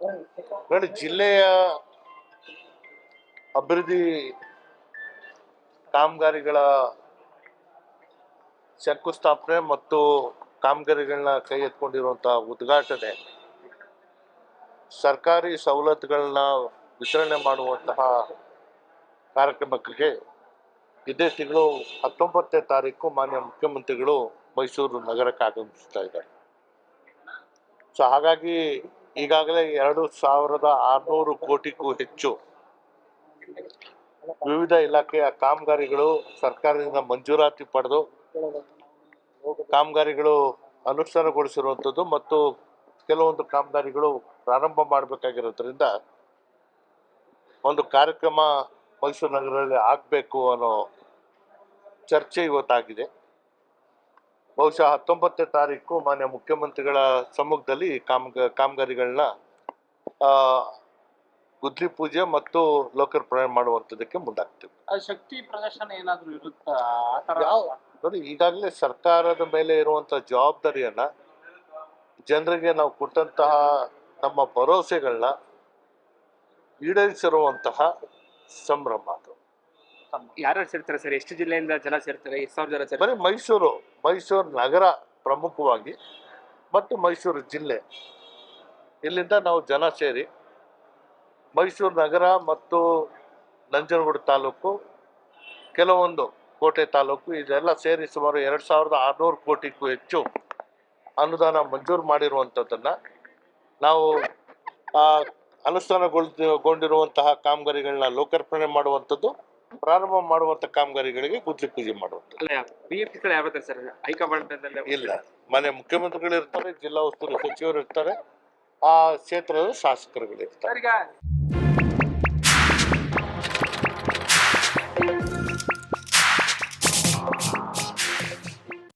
ನೋಡಿ, ಜಿಲ್ಲೆಯ ಅಭಿವೃದ್ಧಿ ಕಾಮಗಾರಿಗಳ ಶಂಕುಸ್ಥಾಪನೆ ಮತ್ತು ಕಾಮಗಾರಿಗಳನ್ನ ಕೈ ಎತ್ಕೊಂಡಿರುವಂತಹ ಉದ್ಘಾಟನೆ, ಸರ್ಕಾರಿ ಸವಲತ್ತುಗಳನ್ನ ವಿತರಣೆ ಮಾಡುವಂತಹ ಕಾರ್ಯಕ್ರಮಕ್ಕೆ ಇದೇ ತಿಂಗಳು ಹತ್ತೊಂಬತ್ತನೇ ತಾರೀಕು ಮಾನ್ಯ ಮುಖ್ಯಮಂತ್ರಿಗಳು ಮೈಸೂರು ನಗರಕ್ಕೆ ಆಗಮಿಸ್ತಾ ಇದ್ದಾರೆ. ಸೊ ಹಾಗಾಗಿ ಈಗಾಗಲೇ ಎರಡು ಸಾವಿರದ ಆರುನೂರು ಕೋಟಿಗೂ ಹೆಚ್ಚು ವಿವಿಧ ಇಲಾಖೆಯ ಕಾಮಗಾರಿಗಳು ಸರ್ಕಾರದಿಂದ ಮಂಜೂರಾತಿ ಪಡೆದು ಕಾಮಗಾರಿಗಳು ಅನುಷ್ಠಾನಗೊಳಿಸಿರುವಂಥದ್ದು ಮತ್ತು ಕೆಲವೊಂದು ಕಾಮಗಾರಿಗಳು ಪ್ರಾರಂಭ ಮಾಡಬೇಕಾಗಿರೋದ್ರಿಂದ ಒಂದು ಕಾರ್ಯಕ್ರಮ ಮೈಸೂರು ನಗರದಲ್ಲಿ ಆಗಬೇಕು ಅನ್ನೋ ಚರ್ಚೆ ಇವತ್ತಾಗಿದೆ. ಬಹುಶಃ ಹತ್ತೊಂಬತ್ತನೇ ತಾರೀಕು ಮಾನ್ಯ ಮುಖ್ಯಮಂತ್ರಿಗಳ ಸಮ್ಮುಖದಲ್ಲಿ ಕಾಮಗ ಕಾಮಗಾರಿಗಳನ್ನ ಆ, ಗುದ್ಲಿ ಪೂಜೆ ಮತ್ತು ಲೋಕಾರ್ಪಣೆ ಮಾಡುವಂಥದ್ದಕ್ಕೆ ಮುಂದಾಗ್ತೀವಿ. ಶಕ್ತಿ ಪ್ರದರ್ಶನ ಏನಾದರೂ ಇರುತ್ತಾ? ನೋಡಿ ಈಗಾಗಲೇ ಸರ್ಕಾರದ ಮೇಲೆ ಇರುವಂಥ ಜವಾಬ್ದಾರಿಯನ್ನ ಜನರಿಗೆ ನಾವು ಕೊಟ್ಟಂತಹ ನಮ್ಮ ಭರವಸೆಗಳನ್ನ ಈಡೇರಿಸಿರುವಂತಹ ಸಂಭ್ರಮ. ಯಾರ್ಯಾರು ಸೇರ್ತಾರೆ ಸರ್? ಎಷ್ಟು ಜಿಲ್ಲೆಯಿಂದ ಜನ ಸೇರ್ತಾರೆ? ಎಷ್ಟು ಜನ ಸೇರ್ತಾರೆ? ಮೈಸೂರು ಮೈಸೂರು ನಗರ ಪ್ರಮುಖವಾಗಿ ಮತ್ತು ಮೈಸೂರು ಜಿಲ್ಲೆ. ಇಲ್ಲಿಂದ ನಾವು ಜನ ಸೇರಿ ಮೈಸೂರು ನಗರ ಮತ್ತು ನಂಜನಗೂಡು ತಾಲೂಕು ಕೆಲವೊಂದು ಕೋಟೆ ತಾಲೂಕು ಇದೆಲ್ಲ ಸೇರಿ ಸುಮಾರು ಎರಡು ಸಾವಿರದ ಆರುನೂರು ಕೋಟಿಗೂ ಹೆಚ್ಚು ಅನುದಾನ ಮಂಜೂರು ಮಾಡಿರುವಂಥದ್ದನ್ನು ನಾವು ಆ, ಅನುಷ್ಠಾನಗೊಳ್ಗೊಂಡಿರುವಂತಹ ಕಾಮಗಾರಿಗಳನ್ನ ಲೋಕಾರ್ಪಣೆ ಮಾಡುವಂಥದ್ದು ಪ್ರಾರಂಭ ಮಾಡುವಂತ ಕಾಮಗಾರಿಗಳಿಗೆ ಗುದ್ಲಿ ಪೂಜೆ ಮಾಡುವಂತ. ಇಲ್ಲ. ಮನೆ ಮುಖ್ಯಮಂತ್ರಿಗಳು ಇರ್ತಾರೆ ಜಿಲ್ಲಾ ಉಸ್ತುವಾರಿ ಸಚಿವರು ಇರ್ತಾರೆ ಆ ಕ್ಷೇತ್ರದ ಶಾಸಕರುಗಳು ಇರ್ತಾರೆ.